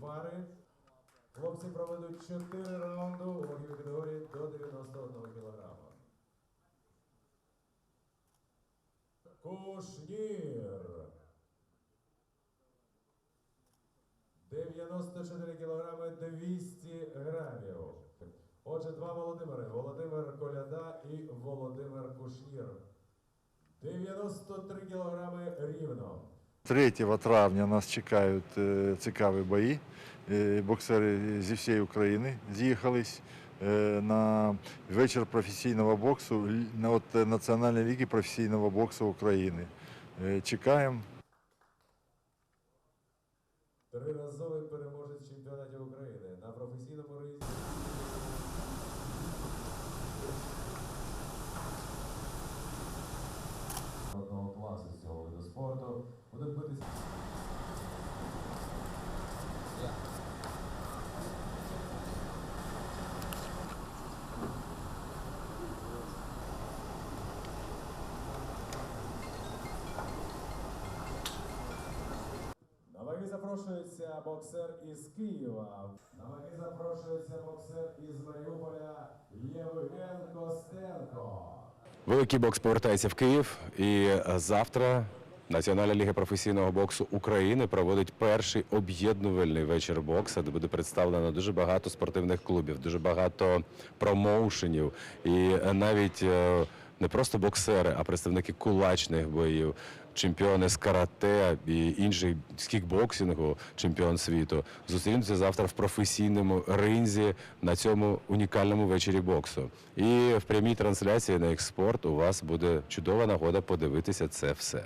пари. Хлопці проведуть 4 раунди у ваговій категорії до 91 кг. Кушнір. 94 кілограми 200 грамів. Отже, два Володимири. Володимир Коляда і Володимир Кушнір. 93 кілограми рівно. 3 травня нас чекають е, цікаві бої. Е, Боксери зі всієї України з'їхались е, на вечір професійного боксу на от е, Національної ліги професійного боксу України. Чекаємо. Триразовий переможець чемпіонатів України на професійному ринзі. Запрошується боксер із Києва. На ваги запрошується боксер із Маріуполя Євген Костенко. Великий бокс повертається в Київ, і завтра Національна ліга професійного боксу України проводить перший об'єднувальний вечір боксу, де буде представлено дуже багато спортивних клубів, дуже багато промоушенів і навіть е, не просто боксери, а представники кулачних боїв, чемпіони з карате і інших з кікбоксингу, чемпіон світу, зустрінуться завтра в професійному ринзі на цьому унікальному вечорі боксу. І в прямій трансляції на експорт у вас буде чудова нагода подивитися це все.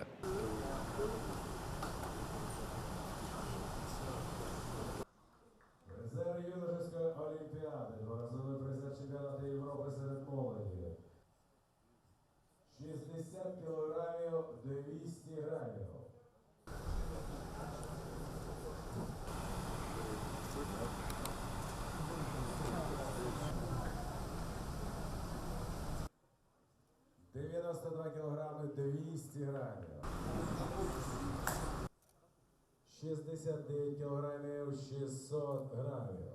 92 кг 200 грамів. 69 кілограмів 600 грамів.